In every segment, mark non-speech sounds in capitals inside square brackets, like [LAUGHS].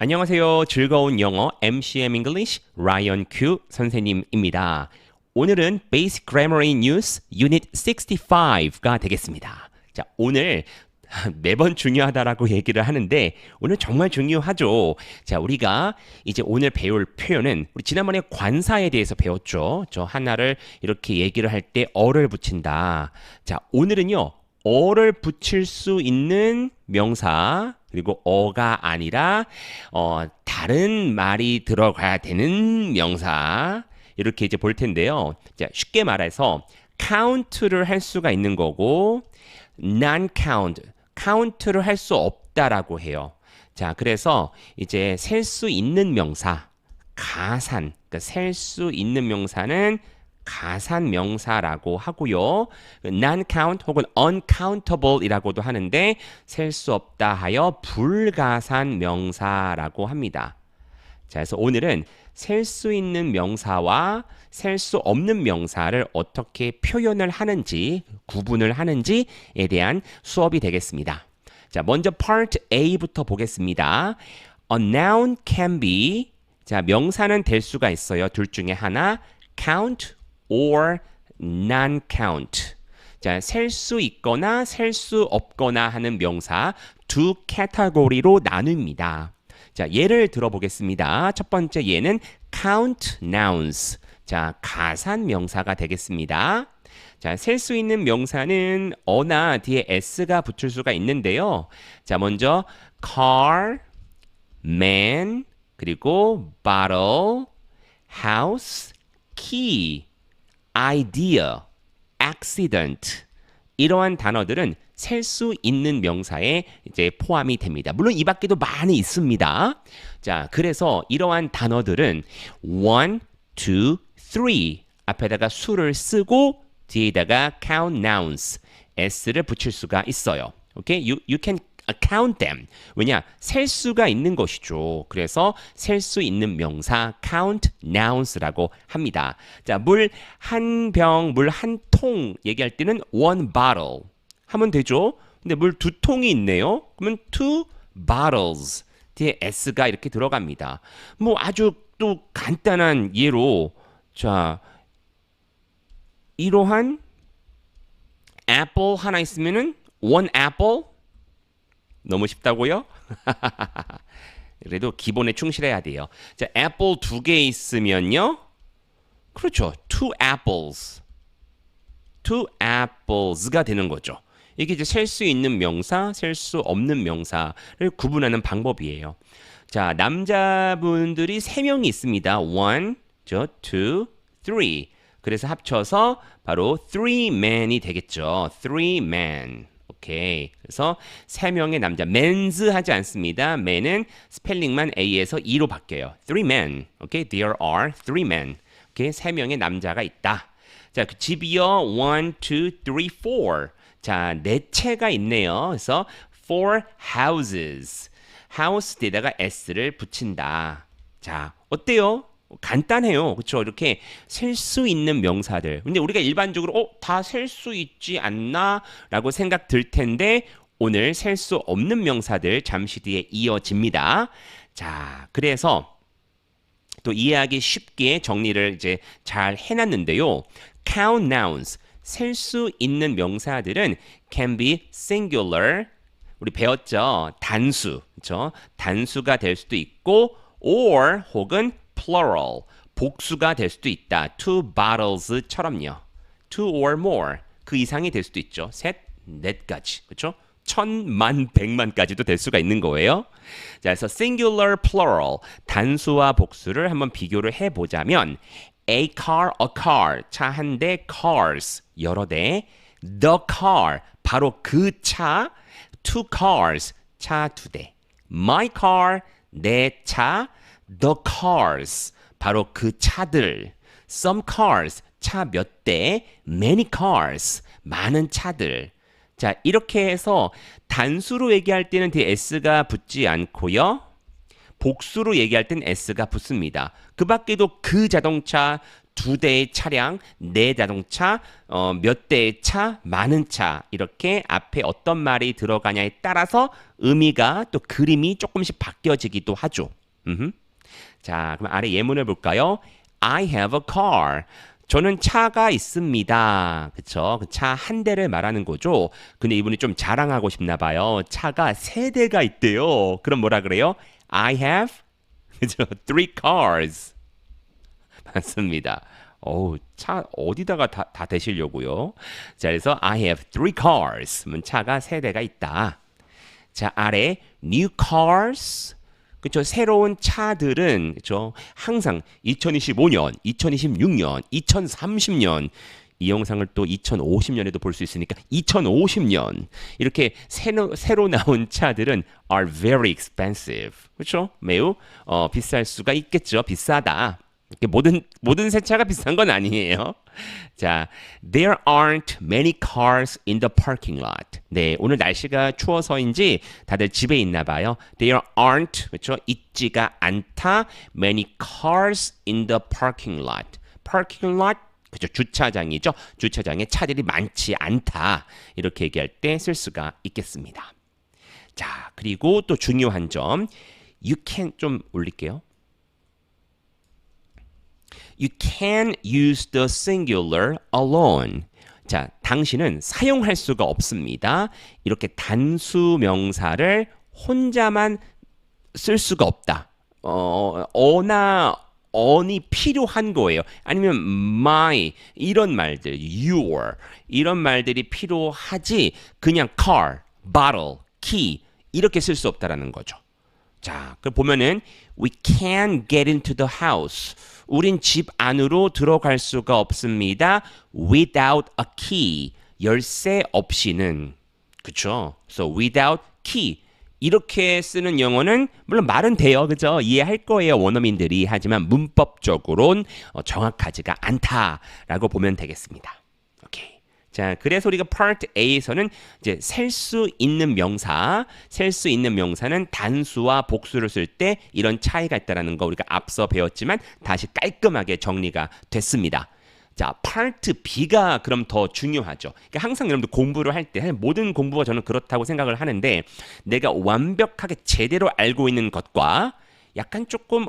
안녕하세요. 즐거운 영어 MCM English 라이언 큐 선생님입니다. 오늘은 Basic Grammar in Use Unit 65가 되겠습니다. 자, 오늘 [LAUGHS] 매번 중요하다라고 얘기를 하는데 오늘 정말 중요하죠. 자, 우리가 이제 오늘 배울 표현은 우리 지난번에 관사에 대해서 배웠죠. 저 하나를 이렇게 얘기를 할 때 어를 붙인다. 자, 오늘은요. 어를 붙일 수 있는 명사 그리고 어가 아니라 어 다른 말이 들어가야 되는 명사 이렇게 이제 볼 텐데요. 자, 쉽게 말해서 count를 할 수가 있는 거고 non count count를 할 수 없다라고 해요. 자, 그래서 이제 셀 수 있는 명사 가산 그러니까 셀 수 있는 명사는 가산 명사라고 하고요. non count 혹은 uncountable이라고도 하는데 셀 수 없다 하여 불가산 명사라고 합니다. 자, 그래서 오늘은 셀 수 있는 명사와 셀 수 없는 명사를 어떻게 표현을 하는지, 구분을 하는지에 대한 수업이 되겠습니다. 자, 먼저 part A부터 보겠습니다. A noun can be 자, 명사는 될 수가 있어요. 둘 중에 하나 count or non-count. 자, 셀 수 있거나 셀 수 없거나 하는 명사 두 카테고리로 나눕니다. 자, 예를 들어보겠습니다. 첫 번째 예는 count nouns. 자, 가산 명사가 되겠습니다. 자, 셀 수 있는 명사는 어나 뒤에 s가 붙을 수가 있는데요. 자, 먼저 car, man, 그리고 bottle, house, key, idea, accident 이러한 단어들은 셀 수 있는 명사에 이제 포함이 됩니다. 물론 이 밖에도 많이 있습니다. 자, 그래서 이러한 단어들은 one, two, three 앞에다가 수를 쓰고 뒤에다가 count nouns s를 붙일 수가 있어요. 오케이? You, you can count them. 왜냐? 셀 수가 있는 것이죠. 그래서 셀 수 있는 명사 count nouns라고 합니다. 자, 물 한 병, 물 한 통 얘기할 때는 one bottle 하면 되죠. 근데 물 두 통이 있네요. 그러면 two bottles 뒤에 s가 이렇게 들어갑니다. 뭐 아주 또 간단한 예로 자 이러한 애플 하나 있으면은 one apple 너무 쉽다고요? [LAUGHS] 그래도 기본에 충실해야 돼요. 자, 애플 두개 있으면요. 그렇죠. two apples. two apples가 되는 거죠. 이게 이제 셀 수 있는 명사, 셀 수 없는 명사를 구분하는 방법이에요. 자, 남자분들이 세 명이 있습니다. one, 저 two, three. 그래서 합쳐서 바로 three men이 되겠죠. three men. 오케이. 그래서 세 명의 남자. men's 하지 않습니다. men은 스펠링만 a에서 e로 바뀌어요. three men. 오케이. There are three men. 오케이. 세 명의 남자가 있다. 자, 그 집이요. one, two, three, four. 자, 네 채가 있네요. 그래서 four houses. house 뒤에다가 s를 붙인다. 자, 어때요? 간단해요. 그렇죠? 이렇게 셀 수 있는 명사들. 근데 우리가 일반적으로 어, 다 셀 수 있지 않나라고 생각 들 텐데 오늘 셀 수 없는 명사들 잠시 뒤에 이어집니다. 자, 그래서 또 이해하기 쉽게 정리를 이제 잘 해놨는데요. count nouns 셀 수 있는 명사들은 can be singular 우리 배웠죠 단수 그렇죠 단수가 될 수도 있고 or 혹은 plural 복수가 될 수도 있다. Two bottles처럼요. Two or more 그 이상이 될 수도 있죠. 셋 넷까지. 그렇죠 천만 백만까지도 될 수가 있는 거예요. 자, 그래서 singular, plural 단수와 복수를 한번 비교를 해보자면 a car, a car 차 한 대, cars 여러 대, the car 바로 그 차, two cars 차 두 대, my car 내 차, the cars 바로 그 차들, some cars 차 몇 대, many cars 많은 차들. 자, 이렇게 해서 단수로 얘기할 때는 뒤에 s가 붙지 않고요. 복수로 얘기할 땐 s가 붙습니다. 그 밖에도 그 자동차, 두 대의 차량, 네 자동차, 어, 몇 대의 차, 많은 차 이렇게 앞에 어떤 말이 들어가냐에 따라서 의미가 또 그림이 조금씩 바뀌어지기도 하죠. 음흠. 자, 그럼 아래 예문을 볼까요? I have a car. 저는 차가 있습니다. 그쵸? 그차한 대를 말하는 거죠. 근데 이분이 좀 자랑하고 싶나 봐요. 차가 세 대가 있대요. 그럼 뭐라 그래요? I have 그죠? three cars. 맞습니다. 어우, 차 어디다가 다, 다 대시려고요? 자, 그래서 I have three cars. 차가 세 대가 있다. 자, 아래 new cars. 그렇죠. 새로운 차들은 그렇죠. 항상 2025년, 2026년, 2030년 이 영상을 또 2050년에도 볼 수 있으니까 2050년 이렇게 새로, 새로 나온 차들은 are very expensive. 그렇죠? 매우 어, 비쌀 수가 있겠죠. 비싸다. 모든 모든 새 차가 비싼 건 아니에요. 자, there aren't many cars in the parking lot. 네, 오늘 날씨가 추워서인지 다들 집에 있나 봐요. There aren't 그렇죠? 있지가 않다. Many cars in the parking lot. parking lot 그죠 주차장이죠. 주차장에 차들이 많지 않다. 이렇게 얘기할 때 쓸 수가 있겠습니다. 자, 그리고 또 중요한 점 you can 좀 올릴게요. You can use the singular alone. 자, 당신은 사용할 수가 없습니다. 이렇게 단수 명사를 혼자만 쓸 수가 없다. 어, 어나 on이 필요한 거예요. 아니면 my 이런 말들, your 이런 말들이 필요하지 그냥 car, bottle, key 이렇게 쓸 수 없다라는 거죠. 자, 그 보면은 we can't get into the house. 우린 집 안으로 들어갈 수가 없습니다. without a key. 열쇠 없이는. 그쵸? So without key. 이렇게 쓰는 영어는 물론 말은 돼요. 그죠? 이해할 거예요. 원어민들이. 하지만 문법적으로는 어, 정확하지가 않다라고 보면 되겠습니다. 자, 그래서 우리가 part A에서는 이제 셀 수 있는 명사, 셀 수 있는 명사는 단수와 복수를 쓸 때 이런 차이가 있다라는 거 우리가 앞서 배웠지만 다시 깔끔하게 정리가 됐습니다. 자, 파트 B가 그럼 더 중요하죠. 그러니까 항상 여러분들 공부를 할 때 모든 공부가 저는 그렇다고 생각을 하는데 내가 완벽하게 제대로 알고 있는 것과 약간 조금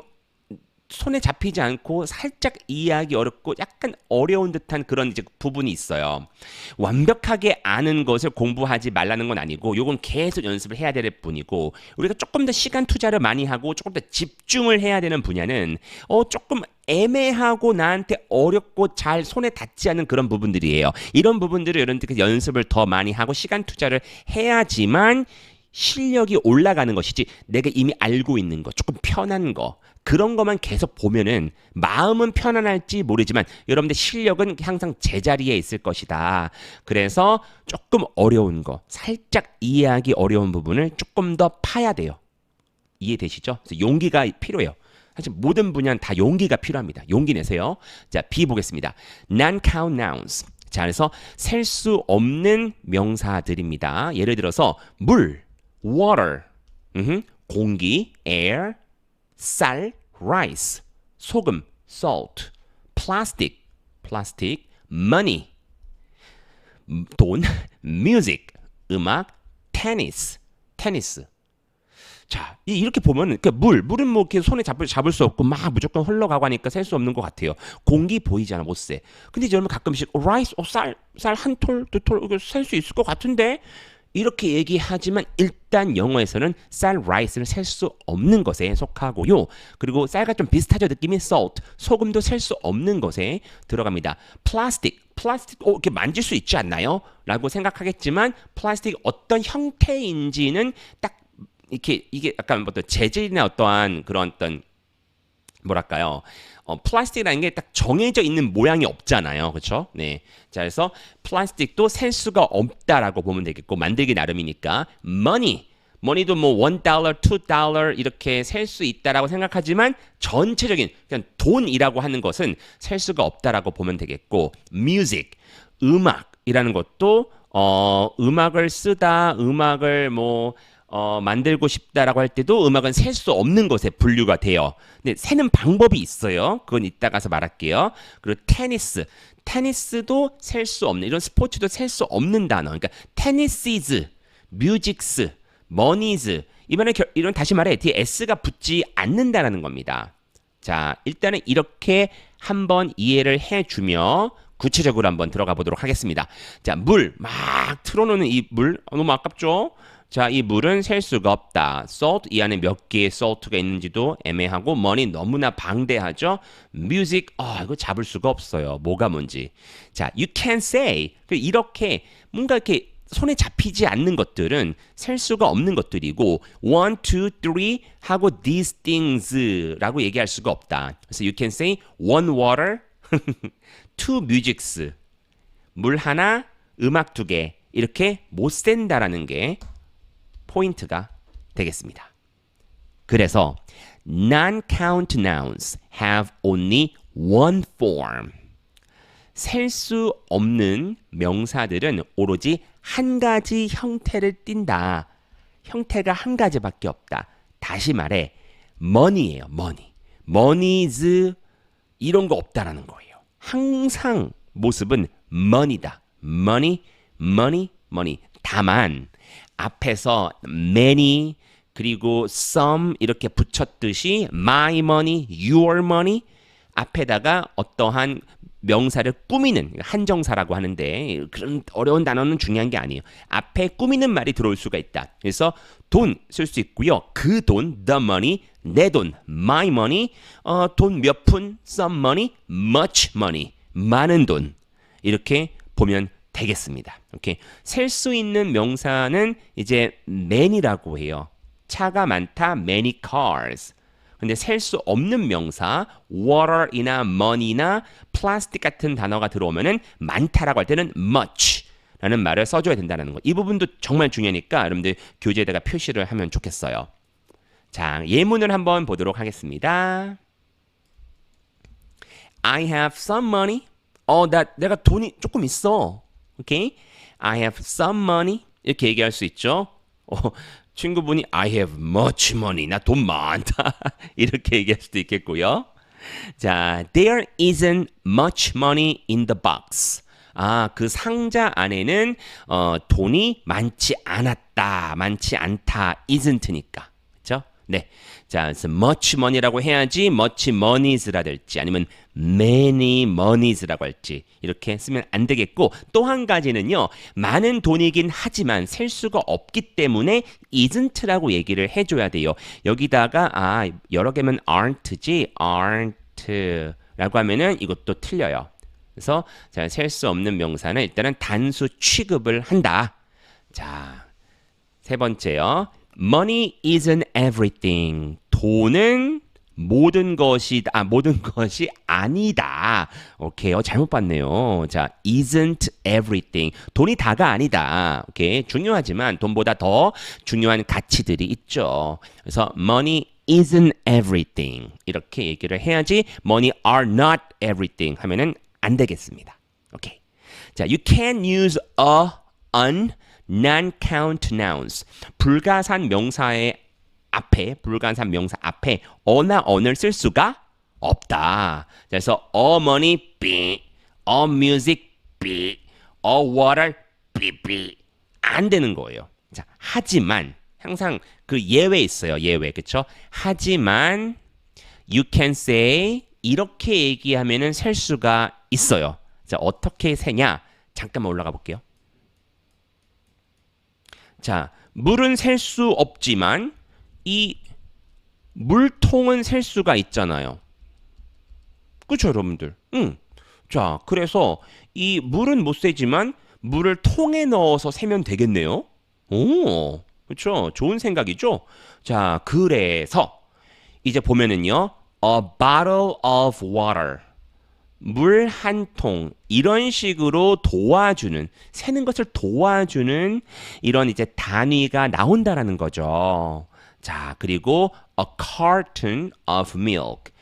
손에 잡히지 않고 살짝 이해하기 어렵고 약간 어려운 듯한 그런 이제 부분이 있어요. 완벽하게 아는 것을 공부하지 말라는 건 아니고 요건 계속 연습을 해야 될 뿐이고 우리가 조금 더 시간 투자를 많이 하고 조금 더 집중을 해야 되는 분야는 어 조금 애매하고 나한테 어렵고 잘 손에 닿지 않는 그런 부분들이에요. 이런 부분들을 여러분들 연습을 더 많이 하고 시간 투자를 해야지만 실력이 올라가는 것이지 내가 이미 알고 있는 거 조금 편한 거 그런 것만 계속 보면은 마음은 편안할지 모르지만 여러분들 실력은 항상 제자리에 있을 것이다. 그래서 조금 어려운 거, 살짝 이해하기 어려운 부분을 조금 더 파야 돼요. 이해되시죠? 그래서 용기가 필요해요. 사실 모든 분야는 다 용기가 필요합니다. 용기 내세요. 자, B 보겠습니다. non-count nouns. 자, 그래서 셀 수 없는 명사들입니다. 예를 들어서 물, water, 음흠, 공기, air, 쌀, rice, 소금, salt, plastic, plastic, money, 돈, [LAUGHS] music, 음악, tennis, 테니스. 자, 이- 이렇게 보면 그 물, 물은 뭐 이렇게 손에 잡을 잡을 수 없고 막 무조건 흘러가고 하니까 셀 수 없는 것 같아요. 공기 보이잖아, 못 세. 근데 여러분 가끔씩 어, 라이스, 어, 쌀, 쌀 한 톨, 두 톨, 이거 셀 수 있을 것 같은데 이렇게 얘기하지만 일단 영어에서는 쌀, 라이스를 셀 수 없는 것에 속하고요. 그리고 쌀과 좀 비슷하죠, 느낌이 salt, 소금도 셀 수 없는 것에 들어갑니다. 플라스틱, 플라스틱, 어, 이렇게 만질 수 있지 않나요? 라고 생각하겠지만 플라스틱 어떤 형태인지는 딱 이렇게 이게 약간 어떤 재질이나 어떠한 그런 어떤 뭐랄까요? 어, 플라스틱이라는 게 딱 정해져 있는 모양이 없잖아요. 그렇죠? 네. 자, 그래서 플라스틱도 셀 수가 없다라고 보면 되겠고 만들기 나름이니까 money 머니도 뭐원 달러, 투 달러 이렇게 셀 수 있다라고 생각하지만 전체적인 그냥 돈이라고 하는 것은 셀 수가 없다라고 보면 되겠고 music 음악이라는 것도 어 음악을 쓰다 음악을 뭐 어, 만들고 싶다라고 할 때도 음악은 셀 수 없는 것에 분류가 돼요. 근데 세는 방법이 있어요. 그건 이따 가서 말할게요. 그리고 테니스. 테니스도 셀 수 없는 이런 스포츠도 셀 수 없는 단어. 그러니까 테니시즈, 뮤직스, 머니즈 이번에 결, 이런 다시 말해 뒤에 s가 붙지 않는다라는 겁니다. 자, 일단은 이렇게 한번 이해를 해주며 구체적으로 한번 들어가 보도록 하겠습니다. 자, 물 막 틀어놓는 이 물 너무 아깝죠? 자, 이 물은 셀 수가 없다. salt 이 안에 몇 개의 salt가 있는지도 애매하고 money 너무나 방대하죠. music 아 이거 잡을 수가 없어요. 뭐가 뭔지. 자, you can say 그 이렇게 뭔가 이렇게 손에 잡히지 않는 것들은 셀 수가 없는 것들이고 one, two, three 하고 these things라고 얘기할 수가 없다. 그래서 you can say one water, [LAUGHS] two musics, 물 하나, 음악 두 개 이렇게 못 센다라는 게 포인트가 되겠습니다. 그래서 non-count nouns have only one form. 셀 수 없는 명사들은 오로지 한 가지 형태를 띈다. 형태가 한 가지밖에 없다. 다시 말해 money예요. money. money's 이런 거 없다라는 거예요. 항상 모습은 money다. money, money, money. 다만 앞에서 many 그리고 some 이렇게 붙였듯이 my money, your money 앞에다가 어떠한 명사를 꾸미는 한정사라고 하는데 그런 어려운 단어는 중요한 게 아니에요. 앞에 꾸미는 말이 들어올 수가 있다. 그래서 돈 쓸 수 있고요. 그 돈, the money, 내 돈, my money, 어, 돈 몇 푼, some money, much money, 많은 돈 이렇게 보면 되겠습니다. 오케이. 셀수 있는 명사는 이제 man이라고 해요. 차가 많다, many cars. 근데 셀 수 없는 명사 water이나 money나 플라스틱 같은 단어가 들어오면은 많다라고 할 때는 much 라는 말을 써줘야 된다는 거. 이 부분도 정말 중요하니까 여러분들 교재에다가 표시를 하면 좋겠어요. 자, 예문을 한번 보도록 하겠습니다. I have some money. 어, 나 내가 돈이 조금 있어. 오케이? I have some money. 이렇게 얘기할 수 있죠. 어, 친구분이 I have much money. 나 돈 많다. 이렇게 얘기할 수도 있겠고요. 자, there isn't much money in the box. 아, 그 상자 안에는 어, 돈이 많지 않았다. 많지 않다. isn't니까. 네. 자, 그래서 much money라고 해야지 much moneys라 될지 아니면 many moneys라고 할지 이렇게 쓰면 안 되겠고 또 한 가지는요. 많은 돈이긴 하지만 셀 수가 없기 때문에 isn't라고 얘기를 해 줘야 돼요. 여기다가 아, 여러 개면 aren't지 aren't라고 하면은 이것도 틀려요. 그래서 자, 셀수 없는 명사는 일단은 단수 취급을 한다. 자, 세 번째요. Money isn't everything. 돈은 모든 것이 아 모든 것이 아니다. 오케이. 어, 잘못 봤네요. 자, isn't everything. 돈이 다가 아니다. 오케이. 중요하지만 돈보다 더 중요한 가치들이 있죠. 그래서 money isn't everything. 이렇게 얘기를 해야지 money are not everything 하면은 안 되겠습니다. 오케이. 자, you can use a, an, non-count nouns. 불가산 명사의 앞에, 불가산 명사 앞에 어나 언을 쓸 수가 없다. 그래서 a money, B, a music, B, a water, B, B. 안 되는 거예요. 자, 하지만 항상 그 예외 있어요. 예외. 그쵸? 하지만 you can say 이렇게 얘기하면은 셀 수가 있어요. 자, 어떻게 세냐? 잠깐만 올라가 볼게요. 자, 물은 셀 수 없지만 이 물통은 셀 수가 있잖아요. 그렇죠, 여러분들? 응. 자, 그래서 이 물은 못 세지만 물을 통에 넣어서 세면 되겠네요. 오, 그렇죠. 좋은 생각이죠. 자, 그래서 이제 보면은요. A bottle of water. 물 한 통 이런 식으로 도와주는 세는 것을 도와주는 이런 이제 단위가 나온다라는 거죠. 자, 그리고 a carton of milk.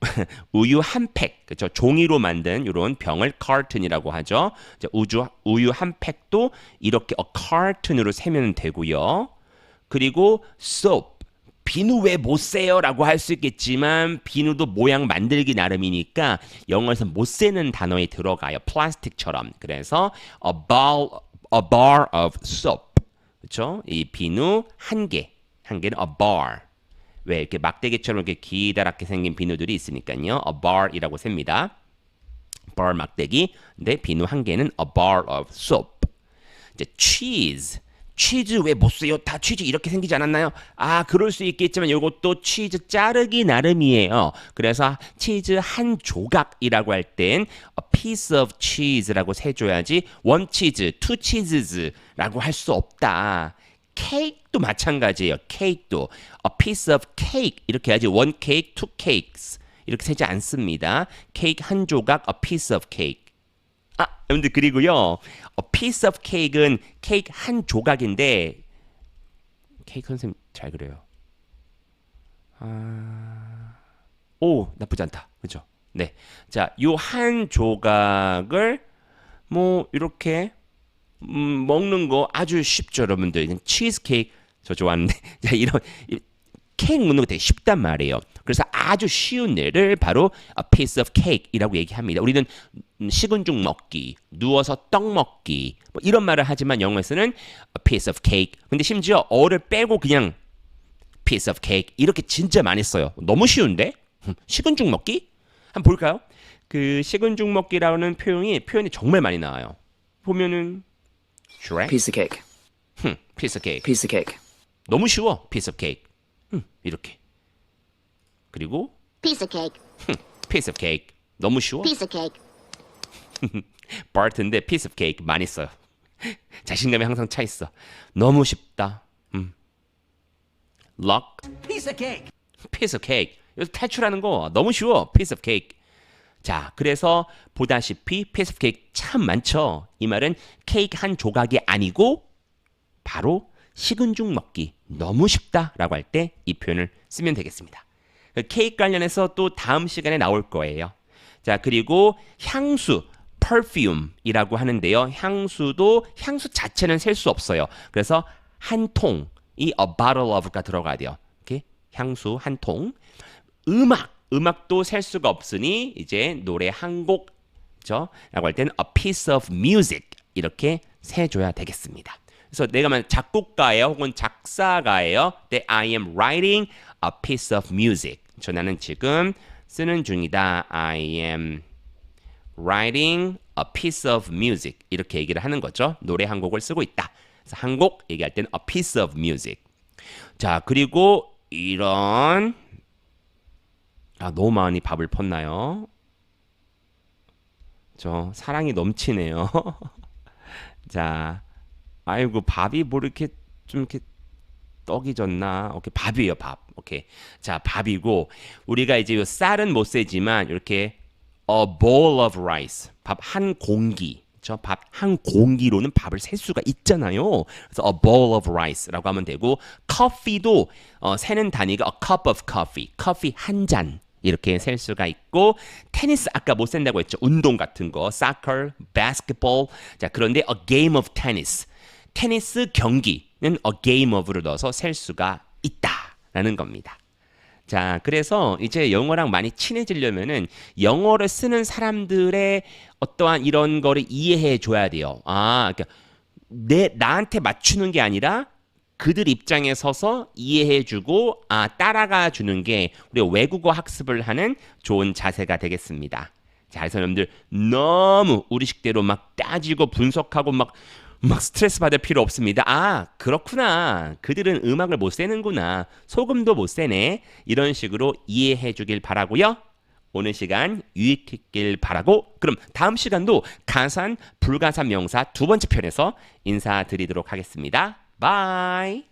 [LAUGHS] 우유 한 팩, 그렇죠? 종이로 만든 이런 병을 carton이라고 하죠. 우주, 우유 한 팩도 이렇게 a carton으로 세면 되고요. 그리고 soap. 비누 왜 못 세요? 라고 할 수 있겠지만 비누도 모양 만들기 나름이니까 영어에서 못 세는 단어에 들어가요. 플라스틱처럼. 그래서 a ball, a bar of soap. 그렇죠? 이 비누 한 개. 한 개는 a bar. 왜 이렇게 막대기처럼 이렇게 기다랗게 생긴 비누들이 있으니까요. a bar이라고 셉니다. bar 막대기. 근데 비누 한 개는 a bar of soap. 이제 cheese. 치즈 왜 못 써요? 다 치즈 이렇게 생기지 않았나요? 아, 그럴 수 있겠지만 이것도 치즈 자르기 나름이에요. 그래서 치즈 한 조각이라고 할 땐 piece of cheese라고 세줘야지 one cheese, two cheeses라고 할 수 없다. 케이크도 마찬가지예요. 케이크도 a piece of cake 이렇게 해야지 one cake, two cakes 이렇게 세지 않습니다. 케이크 한 조각 a piece of cake. 아, 여러분들 그리고요. a piece of cake은 케이크 한 조각인데 케이크 선생님 잘 그려요. 아, 오 나쁘지 않다. 그죠? 네. 자, 요 한 조각을 뭐 이렇게 음, 먹는 거 아주 쉽죠, 여러분들. 치즈 케이크 저 좋아하는데 [LAUGHS] 자, 이런 이- 케이크 먹는 거 되게 쉽단 말이에요. 그래서 아주 쉬운 예를 바로 a piece of cake이라고 얘기합니다. 우리는 음, 식은 죽 먹기, 누워서 떡 먹기 뭐 이런 말을 하지만 영어에서는 a piece of cake. 근데 심지어 어를 빼고 그냥 piece of cake 이렇게 진짜 많이 써요. 너무 쉬운데? 음, 식은 죽 먹기? 한번 볼까요? 그 식은 죽 먹기라는 표현이 표현이 정말 많이 나와요. 보면은 Shrek, Piece of cake. 흠, piece of cake. Piece of cake. 너무 쉬워. piece of cake. 흠, 이렇게. 그리고 Piece of cake. 흠, piece of cake. 너무 쉬워. Piece of cake. [LAUGHS] 바르트인데 piece of cake 많이 써요. 자신감이 항상 차 있어. 너무 쉽다. 음. lock, Piece of cake. piece of cake. 여기서 탈출하는 거 너무 쉬워. piece of cake. 자, 그래서 보다시피 piece of cake 참 많죠. 이 말은 케이크 한 조각이 아니고 바로 식은 죽 먹기 너무 쉽다라고 할 때 이 표현을 쓰면 되겠습니다. 그 케이크 관련해서 또 다음 시간에 나올 거예요. 자, 그리고 향수 perfume이라고 하는데요. 향수도 향수 자체는 셀 수 없어요. 그래서 한 통이 a bottle of가 들어가야 돼요. 이렇게 향수 한 통. 음악 음악도 셀 수가 없으니 이제 노래 한 곡, 죠? 라고 할 때는 a piece of music 이렇게 세줘야 되겠습니다. 그래서 내가 만 작곡가예요, 혹은 작사가예요. 때 I am writing a piece of music. 저 나는 지금 쓰는 중이다. I am writing a piece of music 이렇게 얘기를 하는 거죠. 노래 한 곡을 쓰고 있다. 그래서 한 곡 얘기할 때는 a piece of music. 자 그리고 이런 아 너무 많이 밥을 펐나요? 저 사랑이 넘치네요. [LAUGHS] 자, 아이고 밥이 뭐 이렇게 좀 이렇게 떡이 졌나? 오케이 밥이에요 밥. 오케이 자 밥이고 우리가 이제 요 쌀은 못 세지만 이렇게 a bowl of rice 밥 한 공기 저 밥 한 공기로는 밥을 셀 수가 있잖아요. 그래서 a bowl of rice라고 하면 되고 커피도 어, 세는 단위가 a cup of coffee 커피 한 잔. 이렇게 셀 수가 있고 테니스 아까 못 센다고 했죠. 운동 같은 거, soccer, basketball. 자, 그런데 a game of tennis. 테니스 경기는 a game of를 넣어서 셀 수가 있다라는 겁니다. 자, 그래서 이제 영어랑 많이 친해지려면은 영어를 쓰는 사람들의 어떠한 이런 거를 이해해 줘야 돼요. 아, 그러니까 내 나한테 맞추는 게 아니라 그들 입장에 서서 이해해 주고 아, 따라가 주는 게 우리 외국어 학습을 하는 좋은 자세가 되겠습니다. 자, 그래서 여러분들 너무 우리식대로 막 따지고 분석하고 막 막 스트레스 받을 필요 없습니다. 아, 그렇구나. 그들은 음악을 못 세는구나. 소금도 못 세네. 이런 식으로 이해해 주길 바라고요. 오늘 시간 유익했길 바라고 그럼 다음 시간도 가산 불가산 명사 두 번째 편에서 인사드리도록 하겠습니다. 바이.